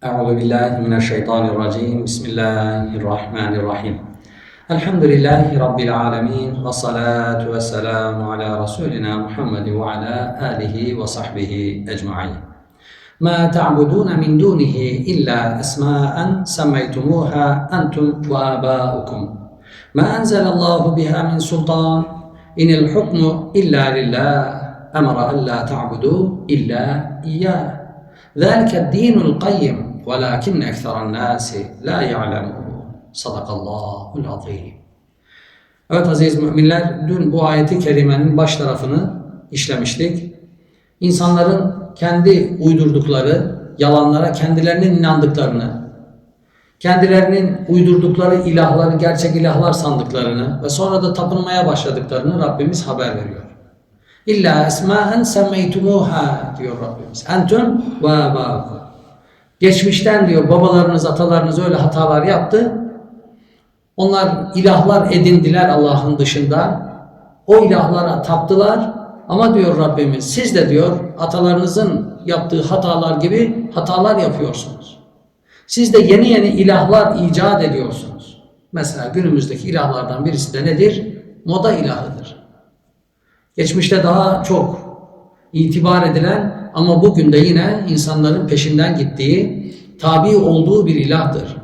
أعوذ بالله من الشيطان الرجيم. بسم الله الرحمن الرحيم. الحمد لله رب العالمين والصلاة والسلام على رسولنا محمد وعلى آله وصحبه أجمعين. ما تعبدون من دونه إلا أسماء سميتموها أنتم وآباؤكم. ما أنزل الله بها من سلطان إن الحكم إلا لله. أمر ألا تعبدوا إلا إياه. ذلك الدين القيم. ولكن أكثر الناس لا يعلمون صدق الله العظيم Evet aziz müminler dün bu ayeti kerimenin baş tarafını işlemiştik. İnsanların kendi uydurdukları yalanlara kendilerinin inandıklarını, kendilerinin uydurdukları ilahları gerçek ilahlar sandıklarını ve sonra da tapınmaya başladıklarını Rabbimiz haber veriyor. İlla esmaen semmeytumuha diyor Rabbimiz. Entüm ve abâkum. Geçmişten diyor babalarınız, atalarınız öyle hatalar yaptı. Onlar ilahlar edindiler Allah'ın dışında. O ilahlara taptılar. Ama diyor Rabbimiz siz de diyor atalarınızın yaptığı hatalar gibi hatalar yapıyorsunuz. Siz de yeni yeni ilahlar icat ediyorsunuz. Mesela günümüzdeki ilahlardan birisi de nedir? Moda ilahıdır. Geçmişte daha çok itibar edilen ama bugün de yine insanların peşinden gittiği, tabi olduğu bir ilahdır.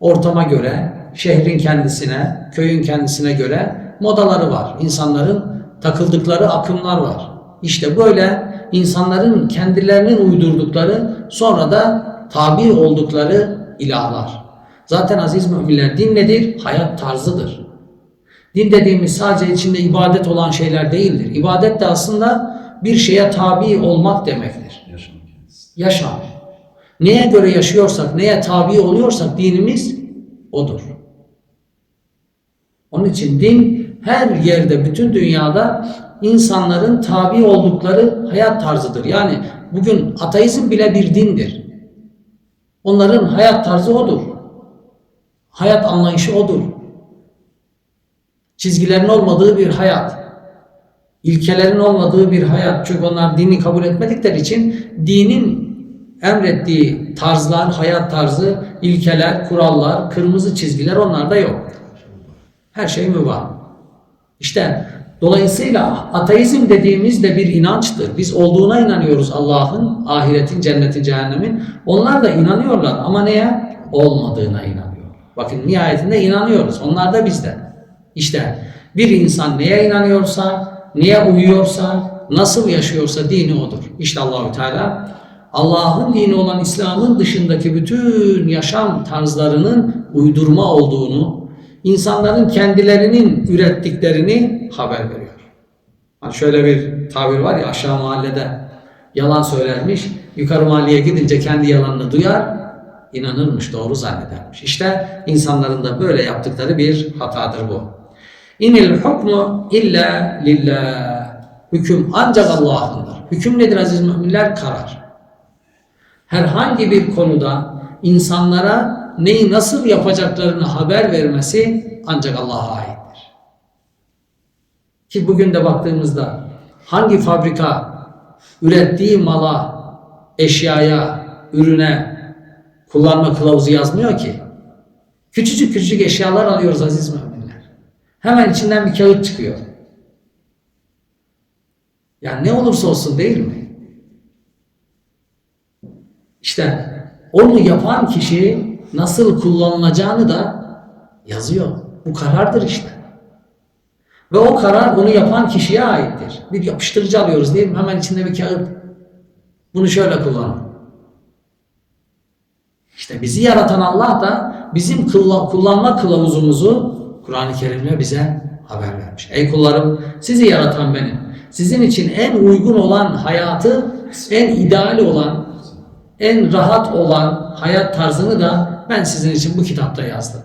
Ortama göre, şehrin kendisine, köyün kendisine göre modaları var. İnsanların takıldıkları akımlar var. İşte böyle insanların kendilerinin uydurdukları sonra da tabi oldukları ilahlar. Zaten aziz müminler din nedir? Hayat tarzıdır. Din dediğimiz sadece içinde ibadet olan şeyler değildir. İbadet de aslında bir şeye tabi olmak demektir. Yaşam. Neye göre yaşıyorsak, neye tabi oluyorsak dinimiz odur. Onun için din her yerde, bütün dünyada insanların tabi oldukları hayat tarzıdır. Yani bugün ateizm bile bir dindir. Onların hayat tarzı odur. Hayat anlayışı odur. Çizgilerin olmadığı bir hayat. İlkelerin olmadığı bir hayat. Çünkü onlar dini kabul etmedikleri için dinin emrettiği tarzlar, hayat tarzı, ilkeler, kurallar, kırmızı çizgiler onlarda yok. Her şey mübah. İşte dolayısıyla ateizm dediğimiz de bir inançtır. Biz olduğuna inanıyoruz Allah'ın, ahiretin, cennetin, cehennemin. Onlar da inanıyorlar ama neye? Olmadığına inanıyor. Bakın nihayetinde inanıyoruz. Onlar da bizde. İşte bir insan neye inanıyorsa, neye uyuyorsa, nasıl yaşıyorsa dini odur. İşte Allahü Teala Allah'ın dini olan İslam'ın dışındaki bütün yaşam tarzlarının uydurma olduğunu, insanların kendilerinin ürettiklerini haber veriyor. Hani şöyle bir tabir var ya aşağı mahallede yalan söylermiş, yukarı mahalleye gidince kendi yalanını duyar, inanırmış, doğru zannedermiş. İşte insanların da böyle yaptıkları bir hatadır bu. İnil hukmu illa lillah. Hüküm ancak Allah'ındır. Hüküm nedir aziz müminler? Karar. Herhangi bir konuda insanlara neyi nasıl yapacaklarını haber vermesi ancak Allah'a aittir. Ki bugün de baktığımızda hangi fabrika ürettiği mala, eşyaya, ürüne kullanma kılavuzu yazmıyor ki? Küçücük küçücük eşyalar alıyoruz aziz müminler. Hemen içinden bir kağıt çıkıyor. Yani ne olursa olsun değil mi? İşte onu yapan kişi nasıl kullanılacağını da yazıyor. Bu karardır işte. Ve o karar onu yapan kişiye aittir. Bir yapıştırıcı alıyoruz değil mi? Hemen içinde bir kağıt. Bunu şöyle kullan. İşte bizi yaratan Allah da bizim kullanma kılavuzumuzu Kur'an-ı Kerim'le bize haber vermiş. Ey kullarım sizi yaratan benim. Sizin için en uygun olan hayatı, en ideal olan, en rahat olan hayat tarzını da ben sizin için bu kitapta yazdım.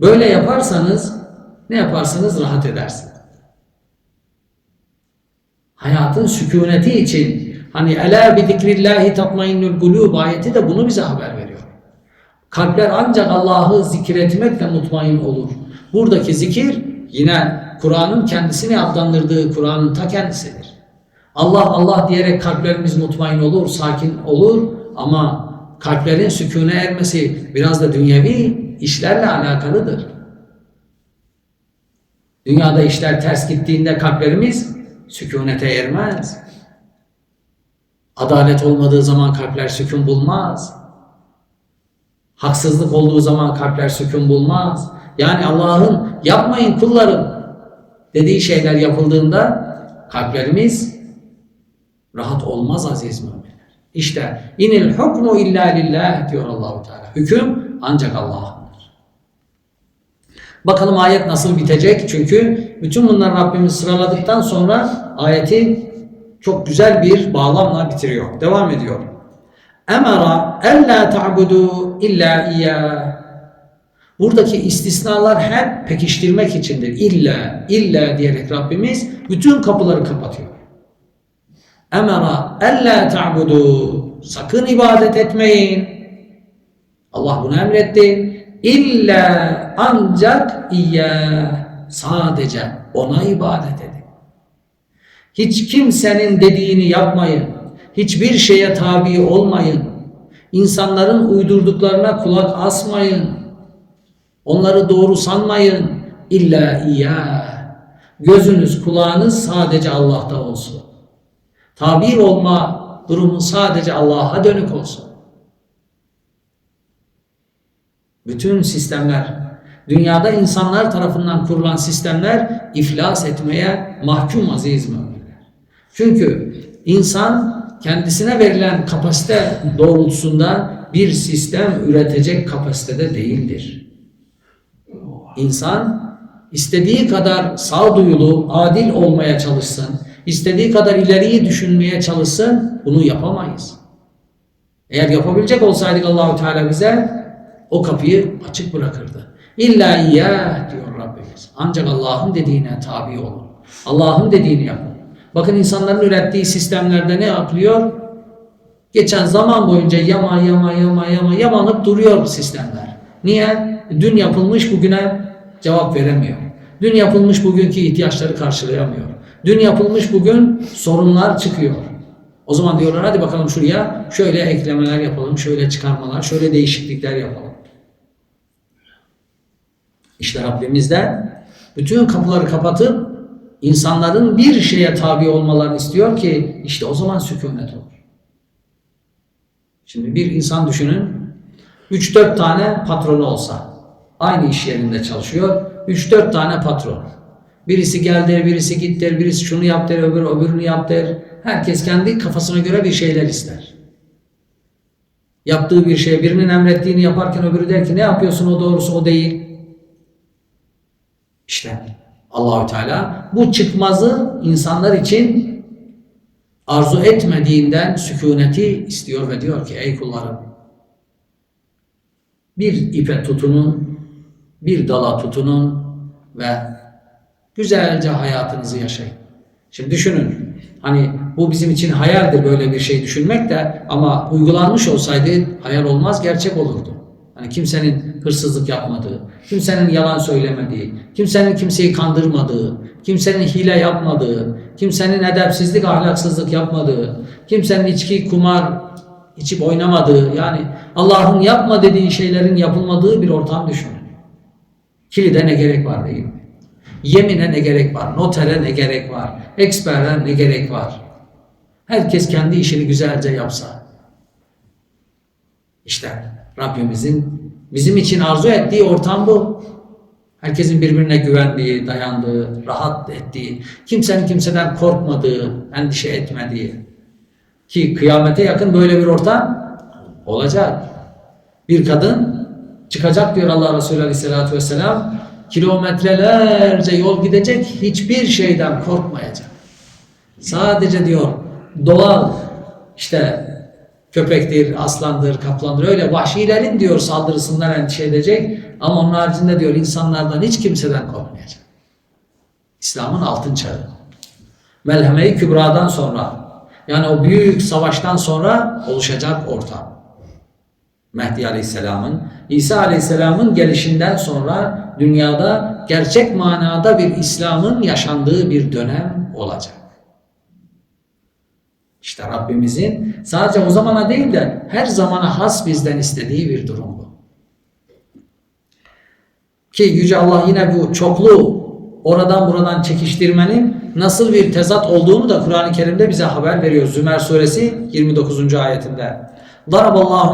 Böyle yaparsanız ne yaparsanız rahat edersiniz. Hayatın sükuneti için hani ela bi zikrillahi tatmainnul kulub ayeti de bunu bize haber veriyor. Kalpler ancak Allah'ı zikretmekle mutmain olur. Buradaki zikir yine Kur'an'ın kendisini adlandırdığı Kur'an'ın ta kendisidir. Allah Allah diyerek kalplerimiz mutmain olur, sakin olur ama kalplerin sükûne ermesi biraz da dünyevi işlerle alakalıdır. Dünyada işler ters gittiğinde kalplerimiz sükunete ermez. Adalet olmadığı zaman kalpler sükun bulmaz. Haksızlık olduğu zaman kalpler sükun bulmaz. Yani Allah'ın yapmayın kullarım dediği şeyler yapıldığında kalplerimiz rahat olmaz aziz müminler. İşte inil hukmu illa lillah diyor Allahu Teala. Hüküm ancak Allah'ındır. Bakalım ayet nasıl bitecek? Çünkü bütün bunları Rabbimiz sıraladıktan sonra ayeti çok güzel bir bağlamla bitiriyor. Devam ediyor. Emara ella ta'budu illa iyyah. Buradaki istisnalar hep pekiştirmek içindir. İlla, illa diyerek Rabbimiz bütün kapıları kapatıyor. Emara ella ta'budu. Sakın ibadet etmeyin. Allah bunu emretti. İlla ancak iyyah. Sadece ona ibadet edin. Hiç kimsenin dediğini yapmayın. Hiçbir şeye tabi olmayın. İnsanların uydurduklarına kulak asmayın. Onları doğru sanmayın. İlla iyyah. Gözünüz, kulağınız sadece Allah'ta olsun. Tabir olma durumu sadece Allah'a dönük olsun. Bütün sistemler, dünyada insanlar tarafından kurulan sistemler iflas etmeye mahkum aziz müminler. Çünkü insan kendisine verilen kapasite doğrultusunda bir sistem üretecek kapasitede değildir. İnsan istediği kadar sağduyulu, adil olmaya çalışsın, istediği kadar ileriyi düşünmeye çalışsın, bunu yapamayız. Eğer yapabilecek olsaydık Allahu Teala bize o kapıyı açık bırakırdı. İlla iyyah diyor Rabbimiz. Ancak Allah'ın dediğine tabi olun. Allah'ın dediğini yapın. Bakın insanların ürettiği sistemlerde ne yapılıyor? Geçen zaman boyunca yama yama yama yama yamanıp duruyor sistemler. Niye? Dün yapılmış bugüne cevap veremiyor. Dün yapılmış bugünkü ihtiyaçları karşılayamıyor. Dün yapılmış bugün sorunlar çıkıyor. O zaman diyorlar hadi bakalım şuraya şöyle eklemeler yapalım, şöyle çıkarmalar, şöyle değişiklikler yapalım. İşte Rabbimiz de bütün kapıları kapatıp insanların bir şeye tabi olmalarını istiyor ki işte o zaman sükunet olur. Şimdi bir insan düşünün 3-4 tane patronu olsa aynı iş yerinde çalışıyor 3-4 tane patron. Birisi gel der, birisi git der, birisi şunu yap der, öbürü öbürünü yap der. Herkes kendi kafasına göre bir şeyler ister. Yaptığı bir şey, birinin emrettiğini yaparken öbürü der ki ne yapıyorsun o doğrusu o değil. İşte Allahü Teala bu çıkmazı insanlar için arzu etmediğinden sükuneti istiyor ve diyor ki ey kullarım bir ipe tutunun, bir dala tutunun ve güzelce hayatınızı yaşayın. Şimdi düşünün. Hani bu bizim için hayaldir böyle bir şey düşünmek de ama uygulanmış olsaydı hayal olmaz gerçek olurdu. Hani kimsenin hırsızlık yapmadığı, kimsenin yalan söylemediği, kimsenin kimseyi kandırmadığı, kimsenin hile yapmadığı, kimsenin edepsizlik, ahlaksızlık yapmadığı, kimsenin içki, kumar içip oynamadığı, yani Allah'ın yapma dediği şeylerin yapılmadığı bir ortam düşünün. Kilide ne gerek var değil mi? Yemine ne gerek var? Notere ne gerek var? Ekspere ne gerek var? Herkes kendi işini güzelce yapsa. İşte Rabbimizin bizim için arzu ettiği ortam bu. Herkesin birbirine güvendiği, dayandığı, rahat ettiği, kimsenin kimseden korkmadığı, endişe etmediği. Ki kıyamete yakın böyle bir ortam olacak. Bir kadın çıkacak diyor Allah Resulü Aleyhisselatü Vesselam. Kilometrelerce yol gidecek, hiçbir şeyden korkmayacak. Sadece diyor doğal işte köpektir, aslandır, kaplandır öyle vahşilerin diyor saldırısından endişe edecek ama onun haricinde diyor insanlardan hiç kimseden korkmayacak. İslam'ın altın çağı. Melheme-i Kübra'dan sonra yani o büyük savaştan sonra oluşacak ortam. Mehdi Aleyhisselam'ın, İsa Aleyhisselam'ın gelişinden sonra dünyada gerçek manada bir İslam'ın yaşandığı bir dönem olacak. İşte Rabbimizin sadece o zamana değil de her zamana has bizden istediği bir durum bu. Ki Yüce Allah yine bu çoklu oradan buradan çekiştirmenin nasıl bir tezat olduğunu da Kur'an-ı Kerim'de bize haber veriyor. Zümer suresi 29. ayetinde.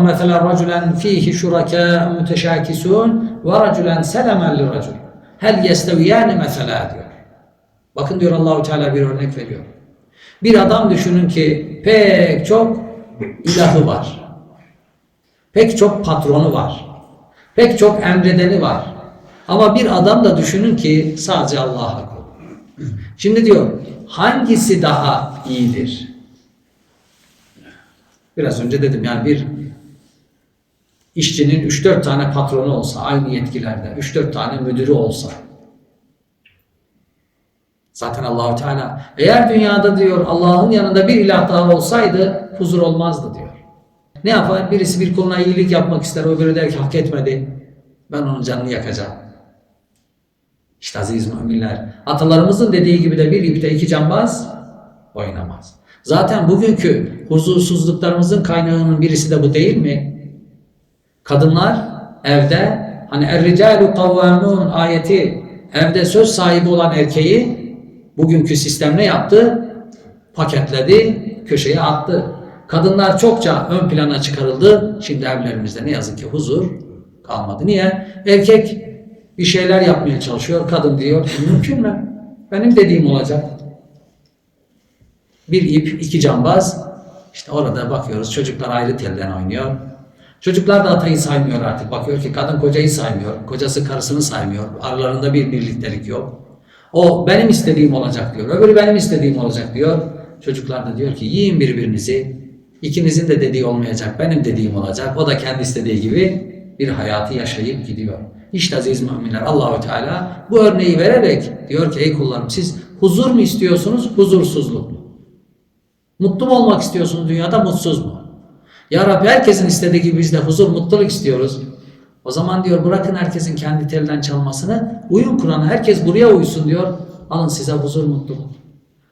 Meselen raculen fihi şuraka müteşakisun ve raculen selemen li racul. Hel yesteviyani mesela diyor. Bakın diyor Allahu Teala bir örnek veriyor. Bir adam düşünün ki pek çok ilahı var. Pek çok patronu var. Pek çok emredeni var. Ama bir adam da düşünün ki sadece Allah'a kul. Şimdi diyor hangisi daha iyidir? Biraz önce dedim yani bir işçinin 3-4 tane patronu olsa aynı yetkilerde 3-4 tane müdürü olsa zaten Allahu Teala eğer dünyada diyor Allah'ın yanında bir ilah daha olsaydı huzur olmazdı diyor. Ne yapar? Birisi bir kuluna iyilik yapmak ister. Öbürü der ki hak etmedi. Ben onun canını yakacağım. İşte aziz müminler. Atalarımızın dediği gibi de bir ipte iki cambaz oynamaz. Zaten bugünkü huzursuzluklarımızın kaynağının birisi de bu değil mi? Kadınlar evde hani er-ricalu kavvamun ayeti evde söz sahibi olan erkeği bugünkü sistem ne yaptı? Paketledi, köşeye attı. Kadınlar çokça ön plana çıkarıldı. Şimdi evlerimizde ne yazık ki huzur kalmadı. Niye? Erkek bir şeyler yapmaya çalışıyor. Kadın diyor mümkün mü? Benim dediğim olacak. Bir ip, iki cambaz. İşte orada bakıyoruz çocuklar ayrı telden oynuyor. Çocuklar da atayı saymıyor artık. Bakıyor ki kadın kocayı saymıyor. Kocası karısını saymıyor. Aralarında bir birliktelik yok. O benim istediğim olacak diyor. Öbürü benim istediğim olacak diyor. Çocuklar da diyor ki yiyin birbirinizi. İkinizin de dediği olmayacak. Benim dediğim olacak. O da kendi istediği gibi bir hayatı yaşayıp gidiyor. İşte aziz müminler Allahu Teala bu örneği vererek diyor ki ey kullarım siz huzur mu istiyorsunuz, huzursuzluk mu? Mutlu mu olmak istiyorsunuz dünyada, mutsuz mu? Ya Rabbi herkesin istediği gibi biz de huzur, mutluluk istiyoruz. O zaman diyor bırakın herkesin kendi telinden çalmasını, uyun Kur'an'a, herkes buraya uysun diyor. Alın size huzur, mutluluk.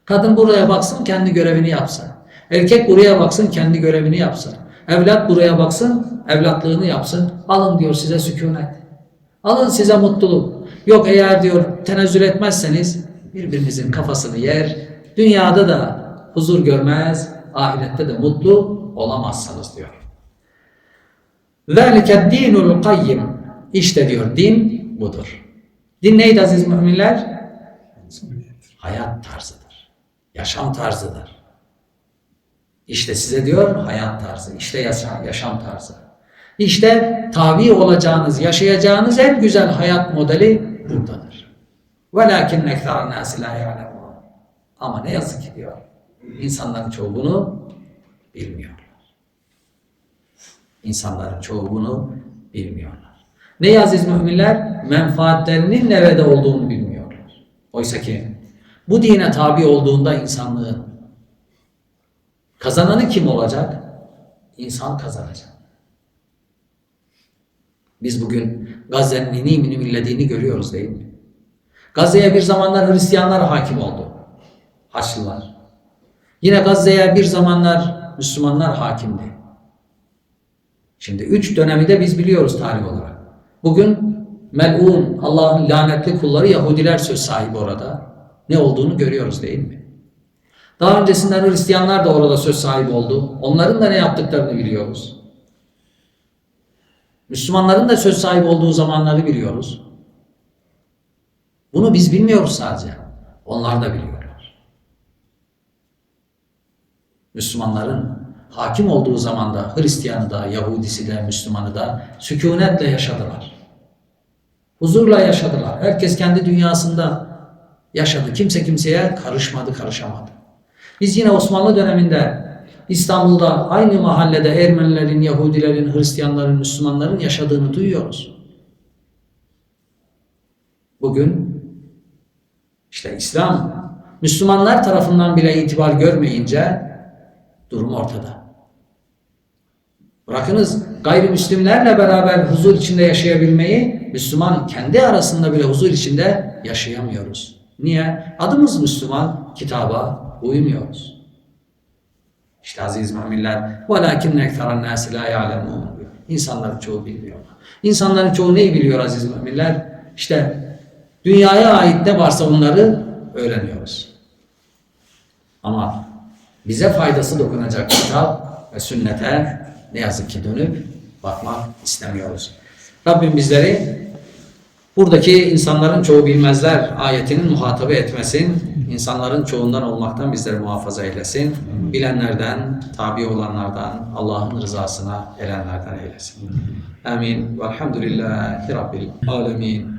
Kadın buraya baksın, kendi görevini yapsın. Erkek buraya baksın, kendi görevini yapsın. Evlat buraya baksın, evlatlığını yapsın. Alın diyor size sükunet. Alın size mutluluk. Yok eğer diyor tenezzül etmezseniz birbirinizin kafasını yer. Dünyada da huzur görmez, ahirette de mutlu olamazsınız diyor. ذَٰلِكَ الدِّينُ الْقَيِّمِ İşte diyor din budur. Din neydi aziz müminler? Hayat tarzıdır. Yaşam tarzıdır. İşte size diyor hayat tarzı, işte yaşam, yaşam tarzı. İşte tabi olacağınız, yaşayacağınız en güzel hayat modeli buradadır. وَلَاكِنْ نَكْتَرَ النَّاسِ لَا يَعْلَمُونَ Ama ne yazık ki diyor, insanların çoğu bunu bilmiyorlar. İnsanların çoğu bunu bilmiyorlar. Ne aziz müminler? Menfaatlerinin nerede olduğunu bilmiyorlar. Oysa ki bu dine tabi olduğunda insanlığın kazananı kim olacak? İnsan kazanacak. Biz bugün Gazze'nin inim inim illediğini görüyoruz değil mi? Gazze'ye bir zamanlar Hristiyanlar hakim oldu. Haçlılar. Yine Gazze'ye bir zamanlar Müslümanlar hakimdi. Şimdi üç dönemi de biz biliyoruz tarih olarak. Bugün melun, Allah'ın lanetli kulları Yahudiler söz sahibi orada. Ne olduğunu görüyoruz değil mi? Daha öncesinden Hristiyanlar da orada söz sahibi oldu. Onların da ne yaptıklarını biliyoruz. Müslümanların da söz sahibi olduğu zamanları biliyoruz. Bunu biz bilmiyoruz sadece. Onlar da biliyorlar. Müslümanların hakim olduğu zamanda Hristiyanı da, Yahudisi de, Müslümanı da sükunetle yaşadılar. Huzurla yaşadılar. Herkes kendi dünyasında yaşadı. Kimse kimseye karışmadı, karışamadı. Biz yine Osmanlı döneminde İstanbul'da aynı mahallede Ermenilerin, Yahudilerin, Hristiyanların, Müslümanların yaşadığını duyuyoruz. Bugün işte İslam Müslümanlar tarafından bile itibar görmeyince durum ortada. Bırakınız gayrimüslimlerle beraber huzur içinde yaşayabilmeyi Müslüman kendi arasında bile huzur içinde yaşayamıyoruz. Niye? Adımız Müslüman, kitaba uymuyoruz. İşte aziz müminler وَلَاكِنَّ اَكْثَرَ النَّاسِ لَا يَعْلَمُونَ İnsanların çoğu bilmiyor. İnsanların çoğu neyi biliyor aziz müminler? İşte dünyaya ait ne varsa onları öğreniyoruz. Ama bize faydası dokunacak kitap ve sünnete ne yazık ki dönüp bakmak istemiyoruz. Rabbim bizleri buradaki insanların çoğu bilmezler ayetinin muhatabı etmesin. İnsanların çoğundan olmaktan bizleri muhafaza eylesin. Bilenlerden, tabi olanlardan, Allah'ın rızasına erenlerden eylesin. Amin. Velhamdülillahi Rabbil alemin.